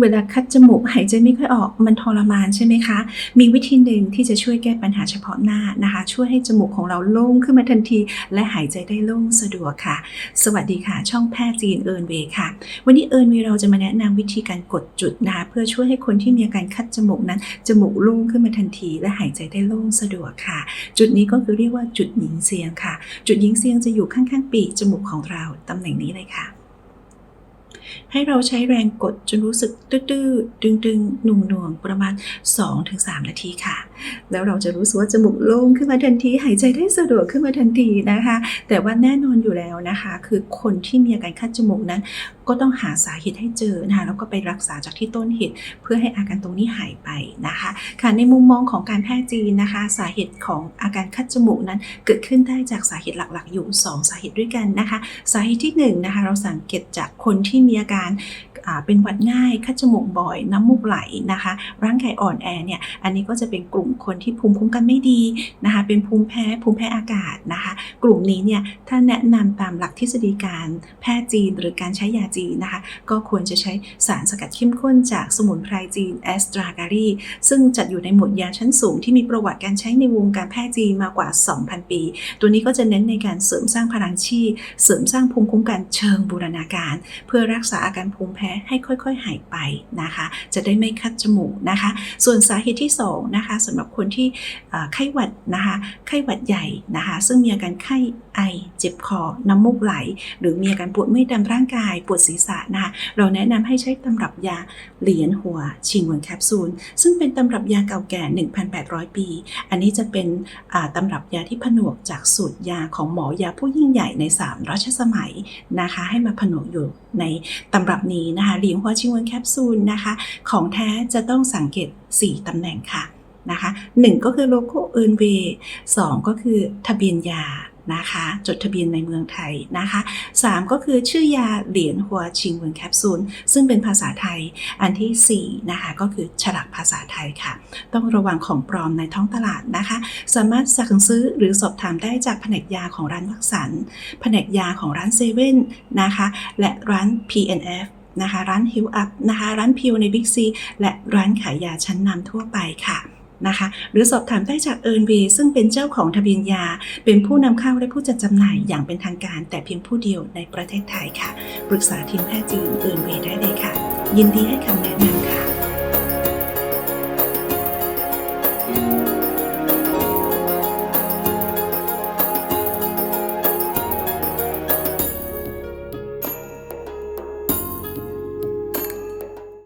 เวลาคัดจมูกหายใจไม่ค่อยออกมันทรมานใช่ไหมคะ มีวิธีหนึ่งที่จะช่วยแก้ปัญหาเฉพาะหน้านะคะ ช่วยให้จมูกของเราโล่งขึ้นมาทันที และหายใจได้โล่งสะดวกค่ะ สวัสดีค่ะ ช่องแพทย์จีนเอิร์นเวย์ค่ะ วันนี้เอิร์นเวย์เราจะมาแนะนำวิธีการกดจุดนะคะเพื่อช่วยให้คนที่มีอาการคัดจมูกนั้นจมูกโล่งขึ้นมาทันที และหายใจได้โล่งสะดวกค่ะ จุดนี้ก็คือเรียกว่าจุดหญิงเซียงค่ะ จุดหญิงเซียงจะอยู่ข้างๆ ปีกจมูกของเราตำแหน่งนี้เลยค่ะ ให้เราใช้แรงกดจนรู้สึกตื้อๆ ดึงๆหน่วงๆ ประมาณ 2-3 นาทีค่ะ แล้วเราจะรู้สึกว่าจมูกโล่งขึ้นมาทันที หายใจได้สะดวกขึ้นมาทันทีนะคะ แต่ว่าแน่นอนอยู่แล้วนะคะ คือคนที่มีอาการคัดจมูกนั้น ก็ต้องหาสาเหตุให้เจอนะคะแล้วก็ไปรักษาจากที่ต้นเหตุ เพื่อให้อาการตรงนี้หายไปนะคะ ค่ะในมุมมองของการแพทย์จีนนะคะ สาเหตุของอาการคัดจมูกนั้น เกิดขึ้นได้จากสาเหตุหลักๆ อยู่ 2 สาเหตุด้วยกันนะคะ สาเหตุที่1นงนะคะเราสังเกตจากคนที่มีอาการ เป็นหวัดง่ายคัดจมูกบ่อย น้ำมูกไหลนะคะ ร่างกายอ่อนแอเนี่ยอันนี้ก็จะเป็นกลุ่มคนที่ภูมิคุ้มกันไม่ดีนะคะ เป็นภูมิแพ้ภูมิแพ้อากาศนะคะ กลุ่มนี้เนี่ยถ้าแนะนำตามหลักทฤษฎีการแพทย์จีนหรือการใช้ยาจีนนะคะ ก็ควรจะใช้สารสกัดเข้มข้นจากสมุนไพรจีนแอสตราการีซึ่งจัดอยู่ในหมวดยาชั้นสูงที่มีประวัติการใช้ในวงการแพทย์จีนมากว่า 2,000 ปี ตัวนี้ก็จะเน้นในการเสริมสร้างพลังชีพเสริมสร้างภูมิคุ้มกันเชิงบูรณาการ เพื่อรักษาอาการภูมิแพ้ให้ค่อยๆ หายไปนะคะ จะได้ไม่คัดจมูกนะคะ ส่วนสาเหตุที่2นะคะสำหรับคนที่ไข้หวัดนะคะไข้หวัดใหญ่นะคะ ซึ่งมีอาการไข้ไอเจ็บคอน้ำมูกไหล หรือมีอาการปวดเมื่อยตามร่างกายปวดศีรษะนะคะเราแนะนำให้ใช้ตำรับยาเหรียญหัวชิงเหวินแคปซูล ซึ่งเป็นตำรับยาเก่าแก่ 1,800 ปี อันนี้จะเป็นตำรับยาที่ผนวกจากสูตรยาของหมอยาผู้ยิ่งใหญ่ใน 3 รัชสมัยนะคะ ให้มาผนวกอยู่ ในตำรับนี้นะคะเหลียญหัวชิงวนแคปซูลนะคะ ของแท้จะต้องสังเกต 4ตำแหน่งค่ะนะคะ1ก็คือโลโก้เอิร์นเวย์2ก็คือทะเบียนยา นะคะ จดทะเบียนในเมืองไทยนะคะ 3 ก็คือชื่อยาเหรียญหัวชิงเวินแคปซูลซึ่งเป็นภาษาไทยอันทีสี่4 นะคะ ก็คือฉลากภาษาไทยค่ะ ต้องระวังของปลอมในท้องตลาดนะคะ สามารถสั่งซื้อหรือสอบถามได้จากแผนกยาของร้านวัคสันแผนกยาของร้านเซเว่นนะคะ และร้าน PNF นะคะ ร้านฮิวอัพนะคะ ร้านพิวในบิ๊กซีและร้านขายยาชั้นนำทั่วไปค่ะ นะคะ หรือสอบถามได้จากเอิร์นเวซึ่งเป็นเจ้าของทะเบียนยา เป็นผู้นำเข้าและผู้จัดจำหน่ายอย่างเป็นทางการ แต่เพียงผู้เดียวในประเทศไทยค่ะ ปรึกษาทีมแพทย์จีนเอิร์นเวได้เลยค่ะ ยินดีให้คำแนะนำ